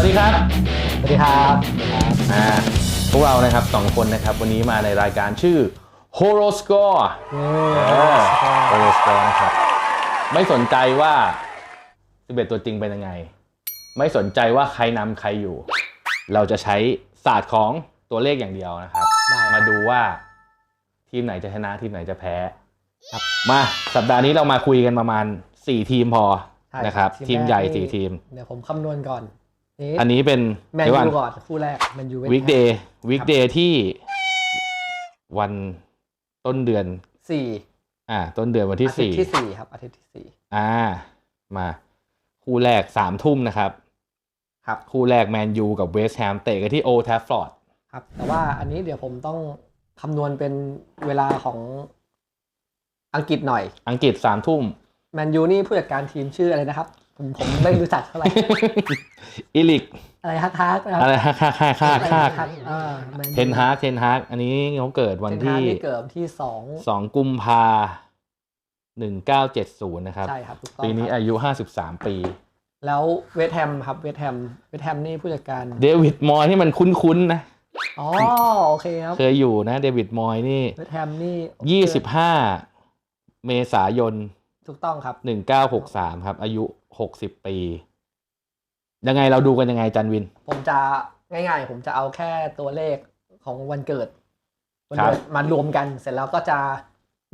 วัสดีครับ สวัสดีครับอ่าพวกเรานะครับสองคนนะครับ วันนี้มาในรายการชื่อ Horoscore โ Horoscore นะครับ ไม่สนใจว่า11ตัวจริงเป็นยังไง ไม่สนใจว่าใครนำใครอยู่ เราจะใช้ศาสตร์ของตัวเลขอย่างเดียวนะครับ ได้มาดูว่าทีมไหนจะชนะทีมไหนจะแพ้ครับมาสัปดาห์นี้เรามาคุยกันประมาณ 4 ทีมพอใช่นะครับ ทีมใหญ่แรกนี่4 ทีม เดี๋ยวผมคำนวณก่อนนี่ อันนี้เป็นแมนเดี๋ยวก่อนยูก่อนคู่แรกแมนยูวิกเดย์วิกเดย์ที่วันต้นเดือนสี่อ่า ต้นเดือนวันที่อาทิตสี่ย์ที่สี่ครับ อาทิตย์ที่สี่อ่า มา คู่แรกสามทุ่มนะครับ ครับ คู่แรกแมนยูกับเวสต์แฮมเตะกันที่โอท f ฟฟอร์ดครับ แต่ว่าอันนี้เดี๋ยวผมต้องคำนวณเป็นเวลาของอังกฤษหน่อย อังกฤษสามทุ่มแมนยูนี่ผู้จัดการทีมชื่ออะไรนะครับ ผมผมไม่รู้จักเท่าไหร่อิลิกอะไรฮักฮักนะครับอะไรฮ่าฮ่าฮ่าฮ่าฮ่าฮักอ่าแมนยูเทนฮากเทนฮากอันนี้เขาเกิดวันเทนฮาที่กนี่เกิดวันที่สองสองกุมภาหนึ่งเก้าเจ็ดศูนย์นะครับใช่ครับถูกต้องปีนี้ครับอายุห้าสิบสามปี แล้วเวสต์แฮมครับเวสต์แฮมเวสต์แฮมนี่ผู้จัดการเดวิดมอยที่มันคุ้นๆนะอ๋อโอเคครับเคยอยู่นะเดวิดมอยนี่เวสต์แฮมนี่ยี่สิบห้าเมษายนถูกต้องครับหนึ่งเก้าหกสามครับ อายุ หกสิบปี ยังไงเราดูกันยังไงจันวิน ผมจะง่ายๆ ผมจะเอาแค่ตัวเลขของวันเกิดวันครับเกิดมารวมกันเสร็จแล้วก็จะ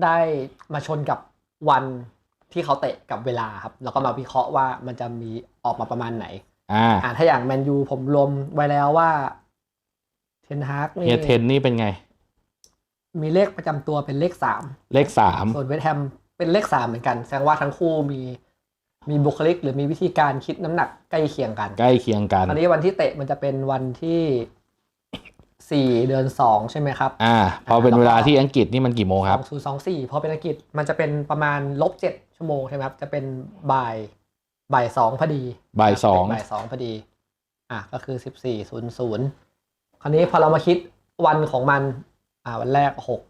ได้มาชนกับวันที่เขาเตะกับเวลาครับ แล้วก็มาวิเคราะห์ว่ามันจะมีออกมาประมาณไหน อ่าอ่าถ้าอย่างแมนยูผมรวมไว้แล้วว่า เทนฮากนี่เฮียเทนนี่เป็นไง มีเลขประจำตัวเป็นเลขสามเลขสามส่วนเวสต์แฮมเป็นเลขสามเหมือนกัน แสดงว่าทั้งคู่มี มีบุคลิก หรือมีวิธีการคิดน้ำหนักใกล้เคียงกันใกล้เคียงกันอันนี้วันที่เตะมันจะเป็นวันที่สี่เดือนสองใช่ไหมครับ อ่า พอเป็นเวลาที่อังกฤษนี่มันกี่โมงครับสองศูนย์สองสี่พอเป็นอังกฤษมันจะเป็นประมาณลบเจ็ดชั่วโมงใช่ไหมครับจะเป็นบ่ายบ่ายสองพอดีบ่ายสองบ่ายสองพอดี อะก็คือสิบสี่ศูนย์ศูนย์คราวนี้พอเรามาคิดวันของมัน อ่า วันแรกหก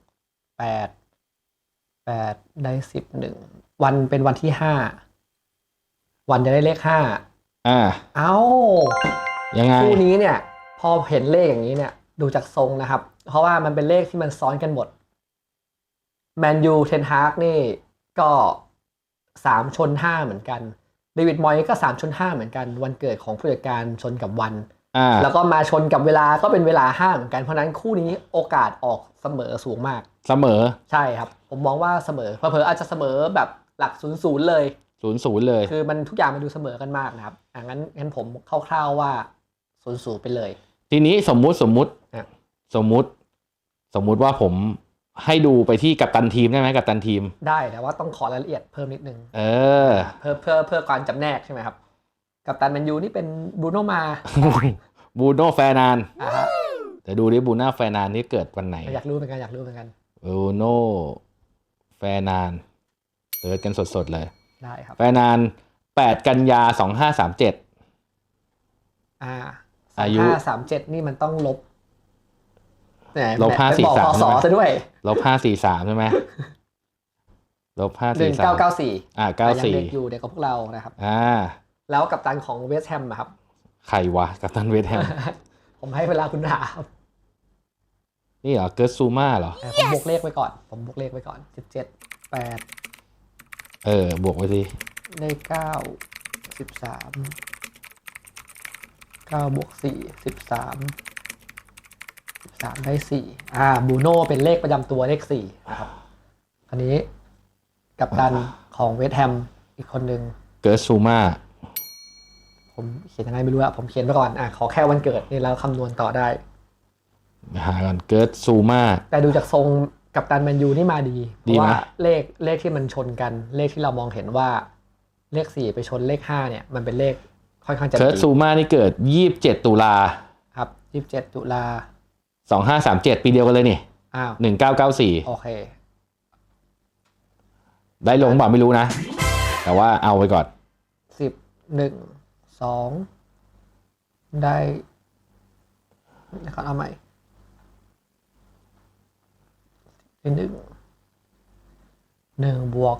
แปดแปดได้สิบหนึ่งวันเป็นวันที่ห้า วันจะได้เลขห้าอ่า เอ้ายังไง คู่นี้เนี่ย พอเห็นเลขอย่างนี้เนี่ย ดูจากทรงนะครับ เพราะว่ามันเป็นเลขที่มันซ้อนกันหมดแมนยูเทนฮากนี่ก็สามชนห้าเหมือนกันเดวิดมอยก็สามชนห้าเหมือนกัน วันเกิดของผู้จัดการชนกับวัน อ่า แล้วก็มาชนกับเวลาก็เป็นเวลาห้าเหมือนกันเพราะฉะนั้นคู่นี้โอกาสออกเสมอสูงมาก เสมอ ใช่ครับ ผมมองว่าเสมอเผลอๆอาจจะเสมอแบบหลักศูนย์ศูนย์เลย ศูนย์ศูนย์เลย คือมันทุกอย่างมันดูเสมอกันมากนะครับอะงั้นงั้นผมคร่าวๆว่าศูนย์ศูนย์ไปเลย ทีนี้สมมุติสมมุติอะสมมุติ สมมุติว่าผมให้ดูไปที่กัปตันทีมได้ไหมกัปตันทีม ได้แต่ว่าต้องขอรายละเอียดเพิ่มนิดนึงเออ เพื่อเพื่อเพื่อการจำแนกใช่ไหมครับ กับตันแมนยูนี่เป็นบรูโนมาบูโน่แฟร์นานอะฮะแต่ดูดิบูน่าแฟร์นานนี่เกิดวันไหน อยากรู้เหมือนกันอยากรู้เหมือนกันบูโน่แฟร์นานเกิดกันสดๆเลย ได้ครับแฟร์นานแปดกันยาสองห้าสามเจ็ดอ่าอายุห้าสามเจ็ดนี่มันต้องลบแหมลบแหมห้าไปสี่บอกสามพศซะด้วยลบห้าสี่สามใช่ไหมลบห้าหนึ่สี่งสาเก้ามเก้าสี่อ่าเก้ายังสี่เด็กอยู่เด็กกับพวกเรานะครับ อ่า แล้วกับตันของเวสต์แฮมอะครับ ใครวะกัปตันเวทแฮม ผมให้เวลาคุณถามนี่เหรอ เกิร์ตซูมาเหรออะผมบวกเลขไว้ก่อน ผมบวกเลขไว้ก่อนสิบเจ็ดแปด เออ บวกไปสิ ได้เก้าสิบสามเก้าบวกสี่สิบสามสิบสามได้สี่อ่าบูโน่เป็นเลขประจำตัวเลขสี่นะครับอันนี้กับดันของเวสต์แฮมอีกคนหนึ่งเกิร์ตซูมาผมเขียนยังไงไม่รู้อะผมเขียนไปก่อนอะขอแค่วันเกิดนี่แล้วคำนวณต่อได้หาก่อนเกิร์ตซูมาแต่ดูจากทรง กับตันแมนยูนี่มาดีเพดีราะไหมว่าเลขเลขที่มันชนกัน เลขที่เรามองเห็นว่าเลขสี่ไปชนเลขห้าเนี่ยมันเป็นเลขค่อนข้างจะเกิร์ตดีซูมานี่เกิดยี่สิบเจ็ดตุลาครับยี่สิบเจ็ดตุลาสองห้าสามเจ็ดปีเดียวกันเลยนี่อ้าวหนึ่งเก้าเก้าสี่โอเค ได้ลงเปล่าไม่รู้นะ แต่ว่าเอาไปก่อนสิบหนึ่งสองได้นะครับเอาใหม่ หนึ่งหนึ่งบวก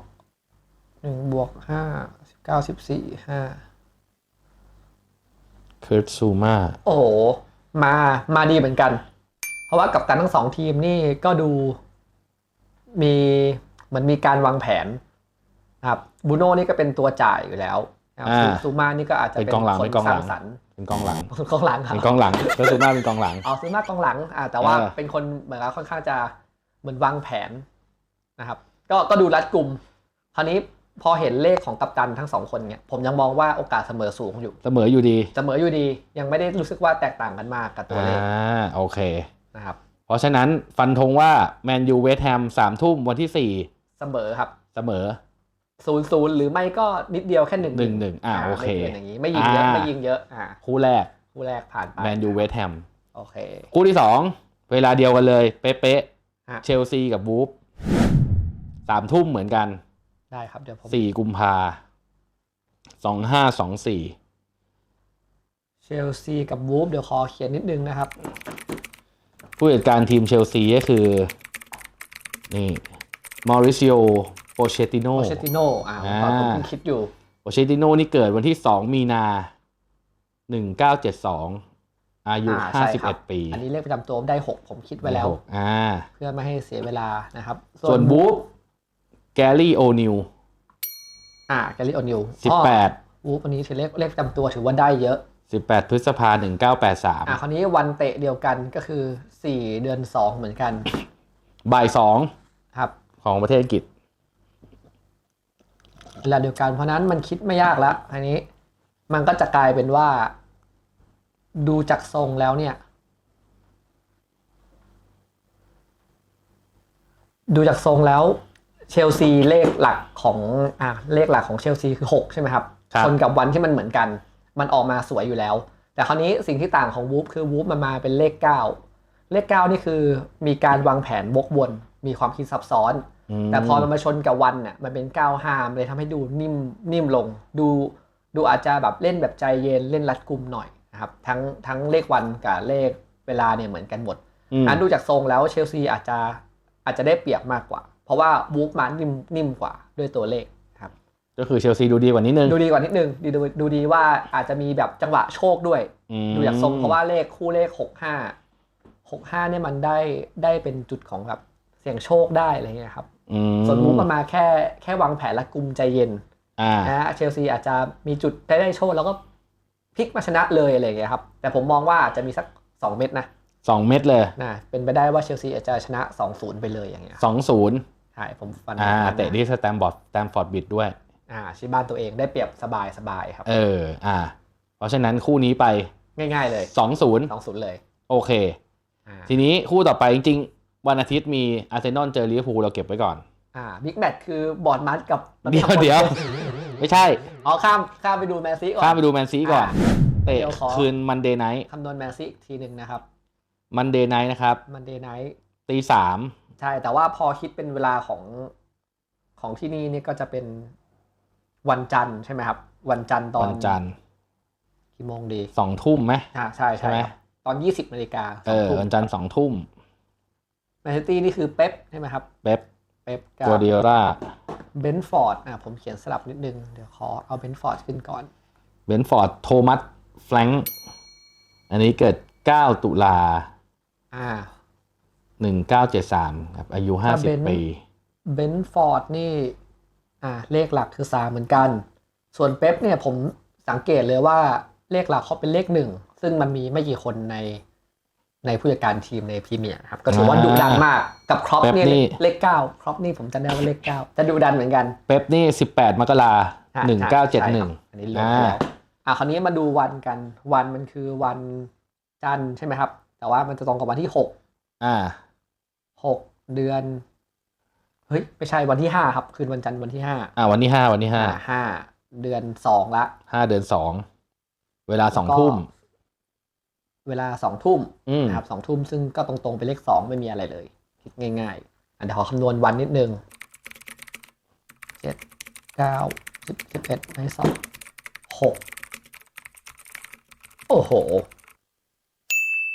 หนึ่งบวกห้าสิบเก้าสิบสี่ห้าเคิร์ตซูมาโอ้โห มามาดีเหมือนกัน เพราะว่ากับตันทั้งสองทีมนี่ก็ดูมีเหมือนมีการวางแผนนะครับบูโน่นี่ก็เป็นตัวจ่ายอยู่แล้วนะครับอ่าซูมานี่ก็อาจจะเป็นเป็นกองหลังคนเป็นกองสหลัร้างงสรรค์เป็นกองหลังกองหลังครับเป็นกองหลังเคิร์ตซูมาเป็นกองหลังเอาซูมากองหลังอ่าแต่ว่าเออเป็นคนเหมือนกับค่อนข้างจะ เหมือนวางแผนนะครับ ก็ก็ดูรัดกลุ่มคราวนี้พอเห็นเลขของกัปตันทั้งสองคนเนี่ยผมยังมองว่าโอกาสเสมอสูงอยู่ เสมออยู่ดีเสมออยู่ดี ยังไม่ได้รู้สึกว่าแตกต่างกันมากกับตัวอ่าเลขโอเคนะครับเพราะฉะนั้นฟันธงว่าแมนยูเวสต์แฮมสามทุ่มวันที่สี่เสมอครับ เสมอศูนย์ศูนย์หรือไม่ก็นิดเดียวแค่หนึ่งหนึ่งหนึ่งอ่าโอเคไม่กินอย่างนี้ไม่ยิงเยอะอ่าไม่ยิงเยอะอ่าคู่แรกคู่แรกผ่านไปแมนยูเวสต์แฮมโอเค คู่ที่สองเวลาเดียวกันเลย เป๊ะฮะๆ เชลซีกับบูฟสามทุ่มเหมือนกัน ได้ครับเดี๋ยวผมสี่กุมภาสองห้าสองสี่เชลซีกับวูฟเดี๋ยวขอเขียนนิดนึงนะครับ ผู้จัดการทีมเชลซีก็คือ นี่มอริซิโอโปเชติโนโอเชติโนอ่าผมตอนผมเพิ่งคิดอยู่โปเชติโนนี่เกิดวันที่สองมีนาหนึ่งเก้าเจ็ดสอง อายุอ่าห้าใช่สิบครัเอ็ดปี อันนี้เลขประจำตัวผมได้ 6 ผมคิดไว้แล้วอ่าเพื่อไม่ให้เสียเวลานะครับ ส่วนบูฟแกลลี่โอนิวอ่าแกลลี่โอนิวสิบแปดวูฟอันนี้ถือเลขเลขประจำตัวถือว่าได้เยอะสิบแปดพฤษภาหนึ่งเก้าแปดสามอ่าคราวนี้วันเตะเดียวกันก็คือ 4 เดือน 2 เหมือนกัน บ่ายสองครับ ของประเทศอังกฤษเวลาเดียวกันเพราะนั้นมันคิดไม่ยากแล้วอันนี้ มันก็จะกลายเป็นว่า ดูจากทรงแล้วเนี่ย ดูจากทรงแล้วเชลซีเลขหลักของอ่าเลขหลักของเชลซีคือ 6 ใช่ไหมครับครับชนกับวันที่มันเหมือนกัน มันออกมาสวยอยู่แล้ว แต่คราวนี้สิ่งที่ต่างของวูฟคือวูฟมันมาเป็นเลข 9 เลข 9 นี่คือมีการวางแผนวกวน มีความคิดซับซ้อนมแต่พอมันมาชนกับวันเนี่ยมันเป็นก้าวห้ามเลยทำให้ดูนิ่มนิ่มลง ดูดูอาจจะแบบเล่นแบบใจเย็นเล่นรัดกุมหน่อย นะครับทั้งทั้งเลขวันกับเลขเวลาเนี่ยเหมือนกันหมดอืมอันดูจากทรงแล้วเชลซีอาจจะอาจจะได้เปรียบมากกว่า เพราะว่าวูฟมานิ่มนิ่มกว่าด้วยตัวเลขครับ ก็คือเชลซีดูดีกว่านิดนึงดูดีกว่านิดนึงดูดูดูดีว่าอาจจะมีแบบจังหวะโชคด้วยอืมดูจากทรงเพราะว่าเลขคู่เลขหกห้าหกห้าเนี่ยมันได้ได้เป็นจุดของแบบเสี่ยงโชคได้อะไรเงี้ยครับอืมส่วนมูฟมันมาแค่แค่วางแผนและกุมใจเย็นอ่านะฮะเชลซีอาจจะมีจุดได้ได้โชคแล้วก็ พลิกมาชนะเลยอะไรอย่างเงี้ยครับ แต่ผมมองว่าอาจจะมีสัก 2 เม็ดนะสองเม็ดเลยนะเป็นไปได้ว่าเชลซีอาจจะชนะ 2-0 ไปเลยอย่างเงี้ยสองศูนย์ใช่ผมฟันอ่าแบบนั้นนะเตะที่สแตมบอร์ดสแตมฟอร์ดบิดด้วยอ่าชิบ้านตัวเองได้เปรียบสบายสบายครับ เอออ่า เพราะฉะนั้นคู่นี้ไปง่าย ๆ เลยสองศูนย์2-0เลย โอเคอ่าทีนี้คู่ต่อไปจริงๆ วันอาทิตย์มีอาร์เซนอลเจอลิเวอร์พูลเราเก็บไว้ก่อนอ่าบิ๊กแมตช์คือบอร์ดมัดกับเดี๋ยวเดี๋ยว ไม่ใช่เอาข้ามข้ามไปดูแมนซีก่อนข้ามไปดูแมนซีก่อน เตะเดี๋ยวขอคืนมันเดย์ไนท์คำนวณแมนซีอีกทีหนึ่งนะครับมันเดย์ไนท์นะครับมันเดย์ไนท์ตีสามใช่ แต่ว่าพอคิดเป็นเวลาของของที่นี่นี่ก็จะเป็นวันจันทร์ใช่ไหมครับ วันจันทร์ตอนวันจันทร์กี่โมงดีสองทุ่มไหมอ่าใช่ใช่ใช่ไหมครับตอนยี่สิบนาฬิกาเออวันจันทร์สองทุ่มแมนซิตี้นี่คือเป๊ปใช่ไหมครับ เป๊ปเป๊ปกักัวเดียร่า เบนฟอร์ดอ่าผมเขียนสลับนิดนึง เดี๋ยวขอเอาเบนฟอร์ดขึ้นก่อนเบนฟอร์ดโทมัสแฟรงค์อันนี้เกิด 9 ตุลาอ่า1973ครับอายุถ้าเบน50 ปีเบนฟอร์ดนี่อ่าเลขหลักคือสามเหมือนกัน ส่วนเป๊ปเนี่ยผมสังเกตเลยว่าเลขหลักเขาเป็นเลขหนึ่ง ซึ่งมันมีไม่กี่คนใน ในผู้จัดการทีมในพรีเมียร์ครับก็ถือว่าอ่าดุดันมากกับครอปเป๊ปเนี่ยนี่เลขเก้าครอปนี่ผมจำได้ว่าเลขเก้าจะดุดันเหมือนกันเป๊ปนี่18มกราอ่าหนึ่งใช่เก้าเจ็ดใช่หคนึ่รังบอันนี้ลงไปแล้วอ่าคราวนี้มาดูวันกันวันมันคือวันจันทร์ใช่ไหมครับ แต่ว่ามันจะตรงกับวันที่หกอ่าหกเดือนเฮ้ยไม่ใช่วันที่ห้าครับ คืนวันจันทร์วันที่ห้าอ่าวันที่5วันที่อ่าห้าเดือนสองละ5 5เดือน2เวลาแล้วก็2ทุ่ม เวลาสองทุ่มอืมนะครับสองทุ่มซึ่งก็ตรงๆเป็นเลขสองไม่มีอะไรเลย คิดง่ายๆ อันเดี๋ยวขอคำนวณวันนิดนึงเจ็ดเก้าสิบสิบเอ็ดในสองหกโอ้โห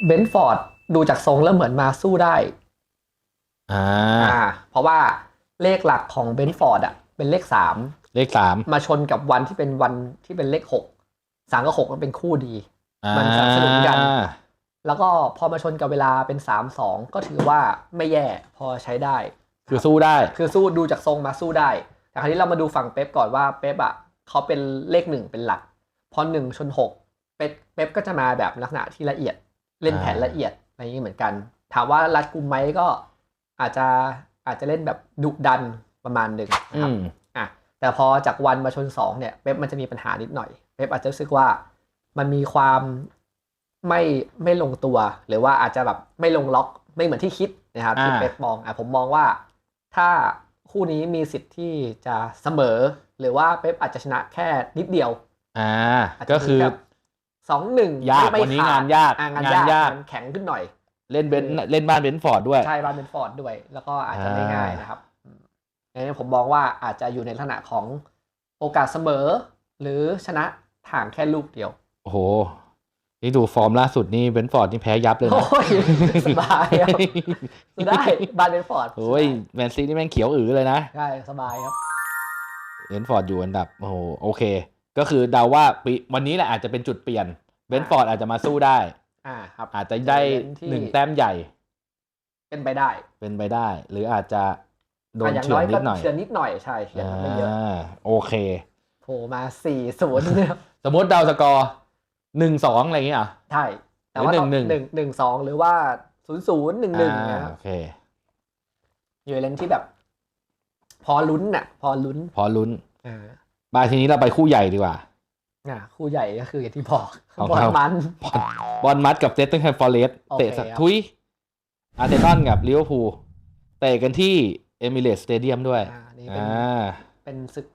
เบนฟอร์ดดูจากทรงแล้วเหมือนมาสู้ได้ อ่าอ่าเพราะว่าเลขหลักของเบนฟอร์ดอะ เป็นเลขสามเลข3มาชนกับวันที่เป็นวันที่เป็นเลขหกสามกับหกมันเป็นคู่ดี มันสนับสนุนกันอ่าแล้วก็พอมาชนกับเวลาเป็น3 2ก็ถือว่าไม่แย่พอใช้ได้ คือสู้ได้ คือสู้ดูจากทรงมาสู้ได้ แต่คราวนี้เรามาดูฝั่งเป๊ปก่อนว่าเป๊ปอะเขาเป็นเลขหนึ่งเป็นหลัก พอหนึ่งชนหกเป๊ปเป๊ปก็จะมาแบบลักษณะที่ละเอียดเล่นแผนอ่าละเอียดอะไรอย่างนี้เหมือนกัน ถามว่ารัดกุมไหมก็อาจจะอาจจะเล่นแบบดุดันประมาณหนึ่งนะอืครับมอะแต่พอจากวันมาชนสองเนี่ยเป๊ปมันจะมีปัญหานิดหน่อย เป๊ปอาจจะรู้สึกว่า มันมีความไม่ไม่ลงตัว หรือว่าอาจจะแบบไม่ลงล็อกไม่เหมือนที่คิดนะครับที่อ่าเป๊ปมองอะผมมองว่า ถ้าคู่นี้มีสิทธิ์ที่จะเสมอ หรือว่าเป๊ปอาจจะชนะแค่นิดเดียวอ่าอาจจะก็คือสองหนึ่งยากวันนี้งานยากงานงานยากยากงานแข็งขึ้นหน่อย เล่นเบนเล่นบ้านเบนฟอร์ดด้วยใช่บ้านเป็นฟอร์ดด้วย แล้วก็อาจจะไม่อ่าง่ายนะครับอืมอันนี้ผมมองว่าอาจจะอยู่ในลักษณะของโอกาสเสมอ หรือชนะถ่างแค่ลูกเดียว โอ้โห นี่ดูฟอร์มล่าสุดนี่เบนฟอร์ดนี่แพ้ยับเลยนะโอ้ยสบายครับได้บ้านเป็นฟอร์ดโอ้ยแมนซีนี่แม่งเขียวอือเลยนะใช่สบายครับ เบนฟอร์ดอยู่อันดับโอ้โหโอเค ก็คือเดาว่าปีวันนี้แหละอาจจะเป็นจุดเปลี่ยนเบนฟอร์ดอาจจะมาสู้ได้ อ่าครับ อาจจะได้เล่นที่หนึ่งแต้มใหญ่เป็นไปได้เป็นไปได้ หรืออาจจะโดนอะอย่างเฉือน้อนยนิก็ดหน่อยเฉือนนิดหน่อยใช่เฉือนไม่เยอะอ่าโอเค โผล่มาสี่ศูนย์เนี่ยสมมติเดาสกอร์ หนึ่งสองอะไรอย่างเงี้ยเหรอ ใช่ แต่ว่าหรือต้องหนึ่งหนึ่ง หนึ่งสองหรือว่าศูนย์ศูนย์หนึ่งหนึ่งอ่านะครับโอเค อยู่ในเลนที่แบบ พอลุ้นน่ะ พอลุ้นพอลุ้นอ่าบายทีนี้เราไปคู่ใหญ่ดีกว่า อ่าคู่ใหญ่ก็คืออย่างที่บอกของบอลเรา มัน บอลบอลมัดกับเจสตันแฮมฟอร์เรสโอเคเตะสักครับ ทุยอาร์เซนอลกับลิเวอร์พูลเตะกันที่เอมิเรตสเตเดียมด้วย อ่านี่เป็น อ่า เป็นศึก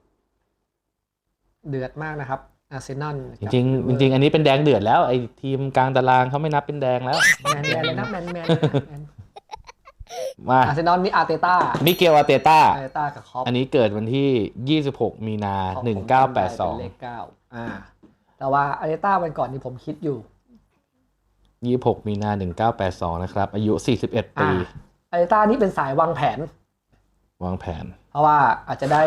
เดือดมากนะครับ อาร์เซนอลจริงๆจริงๆอันนี้เป็นแดงเดือดแล้วไอ้ทีมกลางตารางเขาไม่นับเป็นแดงแล้วแมนแมนเลยนะแมนแมนเลยนะแมนมาอาร์เซนอลนี่อาร์เตต้ามิเกลอาร์เตต้าอาร์เตต้ากับคอปอันนี้เกิดวันที่ 26 มีนาของผมจำได้เป็นเลข1982เก้าอ่าแต่ว่าอาร์เตต้าวันก่อนนี่ผมคิดอยู่ 26 มีนา 1982 นะครับ อายุ 41 ปีอ่าอาร์เตต้านี่เป็นสายวางแผน วางแผน เพราะว่าอาจจะได้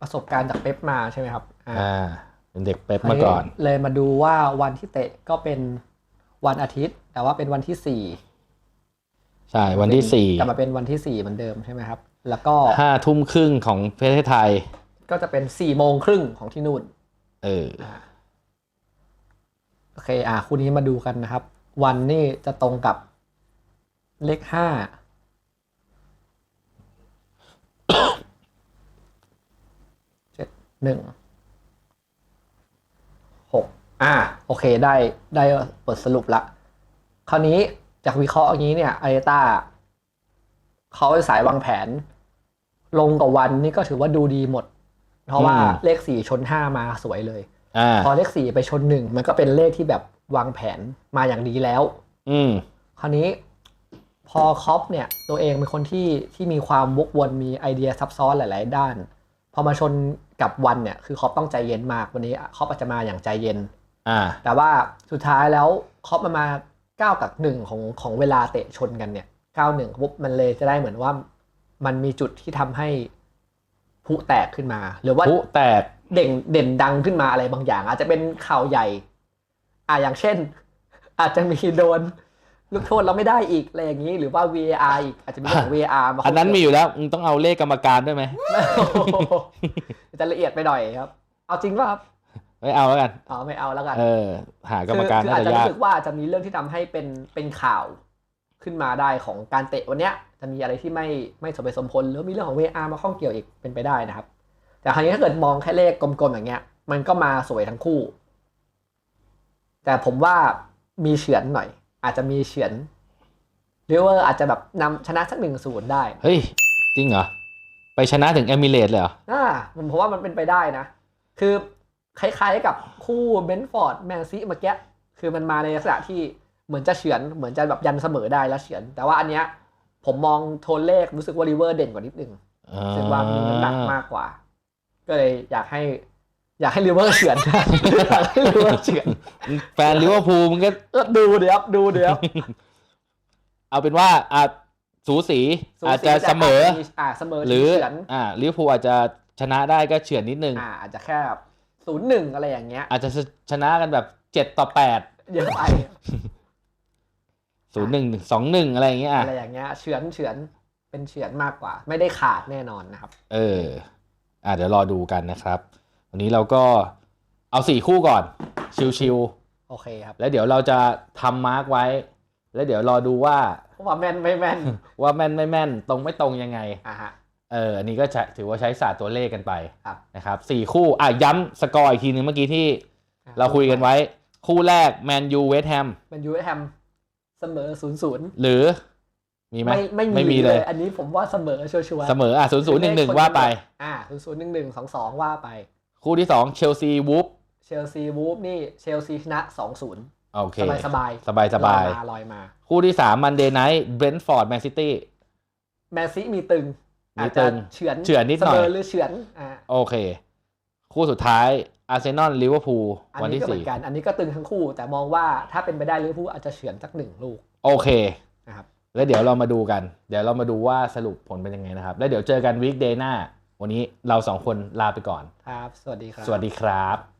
ประสบการณ์จากเป๊ปมาใช่ไหมครับอ่าอ่า เป็นเด็กเป๊ปมาก่อน เลยมาดูว่าวันที่เตะก็เป็นวันอาทิตย์ แต่ว่าเป็นวันที่สี่ใช่วันที่กลับมาเป็นวันที่สี่เหมือนเดิมใช่ไหมครับ แล้วก็4 5ทุ่มครึ่งของประเทศไทย ก็จะเป็นสี่โมงครึ่งของที่นู่น เออโอเค อ่าคู่นี้มาดูกันนะครับ วันนี่จะตรงกับเลขห้าเจ็ดหนึ่งหก อ่า โอเคได้ได้บทสรุปละ คราวนี้จากวิเคราะห์อย่างนี้เนี่ยอาร์เตต้าเขาสายวางแผน ลงกับวันนี่ก็ถือว่าดูดีหมด เพราะว่าอืม เลขสี่ชนห้ามาสวยเลย อ่า พอเลขสี่ไปชนหนึ่งมันก็เป็นเลขที่แบบวางแผนมาอย่างดีแล้ว อืม คราวนี้พอคอปเนี่ยตัวเองเป็นคนที่ที่มีความวกวนมีไอเดียซับซ้อนหลาย ๆ ด้าน พอมาชนกับวันเนี่ยคือคอปต้องใจเย็นมากวันนี้คอปอาจจะมาอย่างใจเย็น อ่า แต่ว่าสุดท้ายแล้วคอปมันมาเก้ากับหนึ่งของของเวลาเตะชนกันเนี่ยเก้าหนึ่งปุ๊บมันเลยจะได้เหมือนว่ามันมีจุดที่ทำให้ผุแตกขึ้นมา หรือว่าผู้แตกเด่งเด่นดังขึ้นมาอะไรบางอย่าง อาจจะเป็นข่าวใหญ่ อ่าอย่างเช่น อาจจะมีโดนลูกโทษเราไม่ได้อีกอะไรอย่างนี้ หรือว่า VAR อีกอาจจะมีเรื่องของ VAR มาอันนั้นมีอยู่แล้วมึงต้องเอาเลขกรรมการด้วยไหมโอ้โหจะละเอียดไปหน่อยครับ เอาจริงป่ะครับ ไม่เอาแล้วกันอ๋อไม่เอาแล้วกัน เออ หากรรมการคือน่าอาจจะจะยากรู้สึกว่าจะมีเรื่องที่ทำให้เป็นเป็นข่าวขึ้นมาได้ของการเตะวันเนี้ย จะมีอะไรที่ไม่ไม่สมเหตุสมผลหรือมีเรื่องของ VAR มาข้องเกี่ยวอีกเป็นไปได้นะครับ แต่คราวนี้ถ้าเกิดมองแค่เลขกลมๆอย่างเงี้ย มันก็มาสวยทั้งคู่ แต่ผมว่ามีเฉือนหน่อย อาจจะมีเฉือนหรือว่าอาจจะแบบนำชนะสักหนึ่งศูนย์ได้ เฮ้ย จริงเหรอ ไปชนะถึงเอมิเรตเลยเหรออ่าผมเพราะว่ามันเป็นไปได้นะ คือ คล้ายๆกับคู่เบนฟอร์ดแมนซีเมื่อกี้คือมันมาในลักษณะที่เหมือนจะเฉือนเหมือนจะแบบยันเสมอได้แล้วเฉือน แต่ว่าอันเนี้ยผมมองโทนเลขรู้สึกว่าริเวอร์เด่นกว่านิดนึงรู้สึกว่ามีน้ำหนักมากกว่า ก็เลยอยากให้ อยากให้ริเวอร์เฉือนอยากให้ริเวอร์เฉือนแฟนลิเวอร์พูลมึงก็เออดูเดี๋ยวครับดูเดี๋ยวเอาเป็นว่าอาจสูสีสูสีอาจจะเสมออ่าเสมอหรือเฉือนอ่าลิเวอร์พูลอาจจะชนะได้ก็เฉือนนิดนึงอ่าอาจจะแค่ ศูนย์หนึ่งอะไรอย่างเงี้ย อาจจะชนะกันแบบเจ็ดต่อแปดเยอะไปศูนย์หนึ่งสองหนึ่งอะไรอย่างเงี้ยอะอะไรอย่างเงี้ยเฉือนเฉือนเป็นเฉือนมากกว่า ไม่ได้ขาดแน่นอนนะครับ เออ อะเดี๋ยวรอดูกันนะครับ วันนี้เราก็เอาสี่คู่ก่อน ชิวโอเคครับๆแล้วเดี๋ยวเราจะทำมาร์กไว้ แล้วเดี๋ยวรอดูว่าว่าแม่นไม่แม่น ว่าแม่นไม่แม่น ตรงไม่ตรงยังไงอะฮะ เอออันนี้ก็จะถือว่าใช้ศาสตร์ตัวเลขกันไปครับนะครับสี่คู่อะย้ำสกอร์อีกทีนึงเมื่อกี้ที่ เราคุยกันไว้ คู่แรกแมนยูเวสต์แฮมมันยูแฮมเสมอศูนย์ศูนย์หรือ มีไหมไม่ไม่มีเลย อันนี้ผมว่าเสมอชัวร์ๆเสมออะศูนย์ศูนย์หนึ่งหนึ่งว่าไป อ่าศูนย์ศูนย์หนึ่งหนึ่งสองสองว่าไป คู่ที่สองเชลซีวูฟเชลซีวูฟนี่เชลซีชนะสองศูนย์โอเคสบายสบายสบายสบายลอยมาลอยมา คู่ที่สามมันเดย์ไนท์เบรนท์ฟอร์ดแมนซิตี้แมนซีมีตึงมี อาจตึจะงเฉือนเฉือนนิดหน่อยเสมอหรือเฉือนอ่าโอเค คู่สุดท้ายอาร์เซนอลลิเวอร์พูลอันวันนี้ที่ก็เหมืสี่อนกันอันนี้ก็ตึงทั้งคู่ แต่มองว่าถ้าเป็นไปได้ลิเวอร์พูลอาจจะเฉือนสักหนึ่งลูก โอเคนะครับแล้วเดี๋ยวเรามาดูกัน เดี๋ยวเรามาดูว่าสรุปผลเป็นยังไงนะครับ แล้วเดี๋ยวเจอกันวีคเดย์หน้า วันนี้เราสองคนลาไปก่อน ครับ สวัสดีครับ สวัสดีครับ